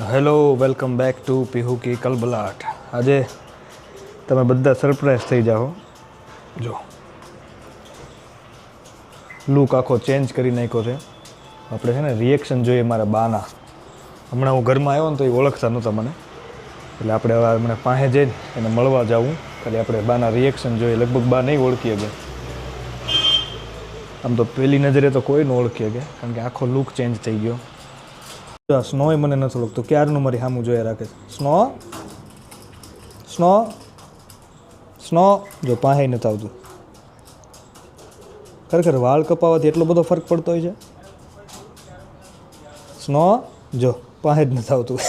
Hello, welcome back to Pihu કી કલબલાટ. આજે તમે બધા સરપ્રાઈઝ થઈ જાઓ. જો. લુક આખો ચેન્જ કરી નાખ્યો છે. આપણે છે ને રિએક્શન જોઈએ મારા બાના. હમણાં હું ઘરમાં આવ્યો ને તો એ ઓળખતા નહોતા મને. એટલે આપણે હવે મને પાસે જઈને એને મળવા જવું. ખાલી આપણે બાના રિએક્શન જોઈએ. લગભગ બા નહીં ઓળખી શકે. આમ તો પહેલી નજરે તો કોઈ ન ઓળખી શકે, કારણ કે આખો લુક ચેન્જ થઈ ગયો. જો એ સ્નોય મને નથી લાગતો. ક્યારનું મારી સામું જોયા રાખે છે? સ્નો? સ્નો? સ્નો? જો પાસે નથી આવતું. ખરેખર વાળ કપાવવાથી એટલો બધો ફરક પડતો હોય છે? સ્નો? જો પાસે જ નથી આવતું.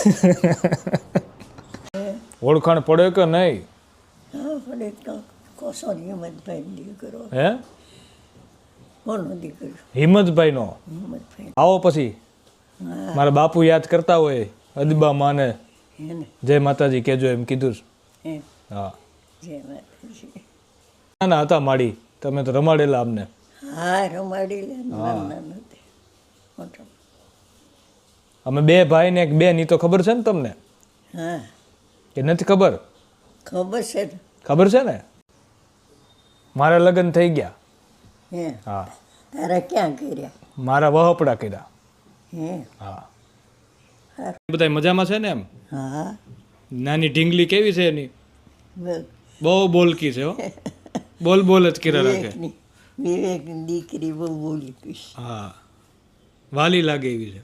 ઓળખાણ પડે કે નહીં? હા હિંમતભાઈ હે? હિંમતભાઈ. આવો પછી. હા મારા બાપુ યાદ કરતા હોય અદબા માને. જય માતાજી કેજો એમ કીધું હા. જય માતાજી. હતા માડી તમે તો રમાડેલા અમને. હા રમાડી લે નાના નથી મોટો. અમે બે ભાઈ ને એક બેનની તો ખબર છે ને તમને? હા. કે નથી ખબર? ખબર છે ખબર છે ને? મારા લગ્ન થઈ ગયા. હા. તારા ક્યાં કર્યા? મારા વહપડા કર્યા. હે. બધા મજામાં છે ને એમ? હા. નાની ઢીંગલી કેવી છે એની? બહુ બોલકી છે હો. બોલ બોલ જ કર્યા રાખે. વિવેકની દીકરી બહુ બોલકી હા. વાલી લાગે એવી છે.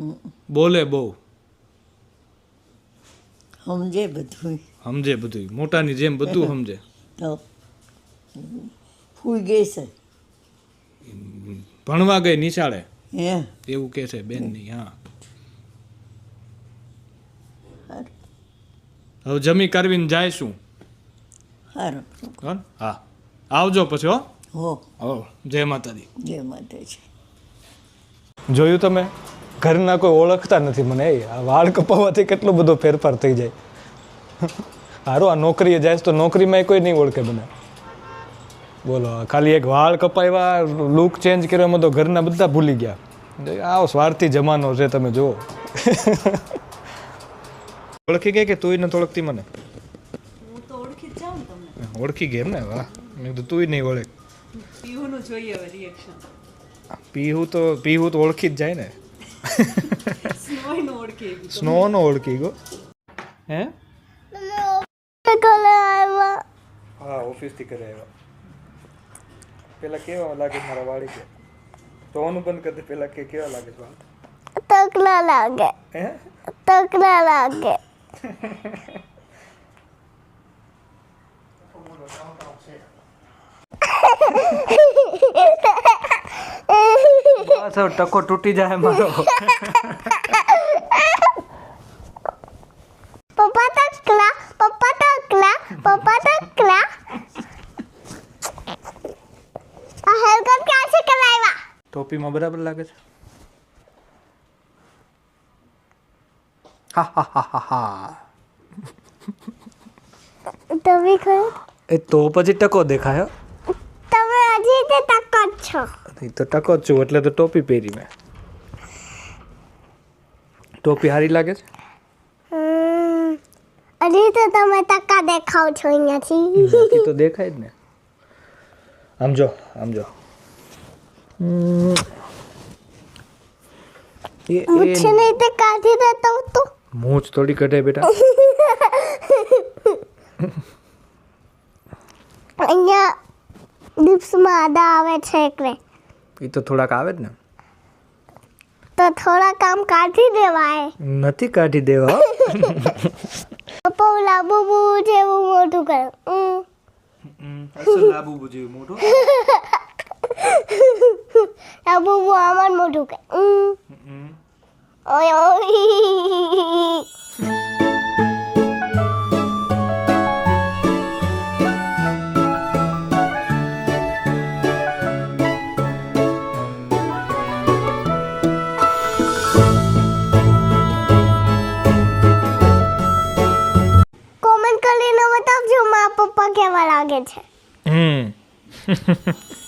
બોલે બહુ. સમજે બધું સમજે બધું મોટાની જેમ બધું સમજે. ફૂઈ ગઈ છે. ભણવા ગઈ નિશાળે. હે? એવું કે છે બેનની હા. હારું. હવે જમી કરવીને જાય શું હારું. હા આવજો પછી હો. હો. હો જય માતાજી. જય માતાજી. જોયું તમે? ઘરના કોઈ ઓળખતા નથી મને એ આ વાળ કપાવવાથી કેટલો બધો ફેરફાર થઈ જાય. સારું આ નોકરીએ જાય તો નોકરીમાં કોઈ નહીં ઓળખે મને. બોલો ખાલી એક વાળ કપાવ્યા લુક ચેન્જ કરવામાં તો ઘરના બધા ભૂલી ગયા. આવો સ્વાર્થી જમાનો છે તમે જુઓ. ઓળખી ગઈ કે તુંય નથી ઓળખતી મને? ઓળખી જ જાઉં ને તમને. ઓળખી ગઈ એમ ને વાહ. મેં કીધું તુંય નહીં ઓળખ પીવું જોઈએ હવે રિએક્શન પીહું તો પીહું તો ઓળખી જ જાય ને. નો સ્નો નો ઓળખી ગયો. હે? હા ઓફિસથી કરે આવ્યા. પેલા કેવા લાગે મારા વાળી કે ધોવાનું બંધ કરી દે પેલા કે કેવા લાગે વાળ તકલા લાગે. હે? તકલા લાગે. બસ હવે ટકો તૂટી જાય મારો. પપ્પા તકલા પપ્પા તકલા પપ્પા તકલા આ હેરકટ ક્યાંથી કરાવ્યા ટોપીમાં બરાબર લાગે છે? હા હા હા હા તમે ખરું? એ તો પછી ટકો દેખાયો તમે હજી તે ટકો છો. એ તો ટકો જ છું એટલે તો ટોપી પહેરી મેં. ટોપી સારી લાગે છે? હજી તો તમે ટકા દેખાવ છો અહીંયાથી. તો દેખાય જ ને. આમ જો આમ જો. હમ. એ એ મુછ નહીં તે કાઢી દેતો તો. મૂંછ થોડી કઢે બેટા. અહીંયા ડિપ્સમાં આદા આવે છે એટલે એ તો થોડાક આવે જ ને. તો થોડા કામ કાઢી દેવાય. નથી કાઢી દેવા હો. પપ્પા લાંબુ બુ જેવું મોટું કરે. ઉમ. લાંબુ જેવું મોટું કરે ઉમ. ઓય ઓય. કોમેન્ટ કરીને બતાવજો મારા પપ્પા કેવા લાગે છે. હમ.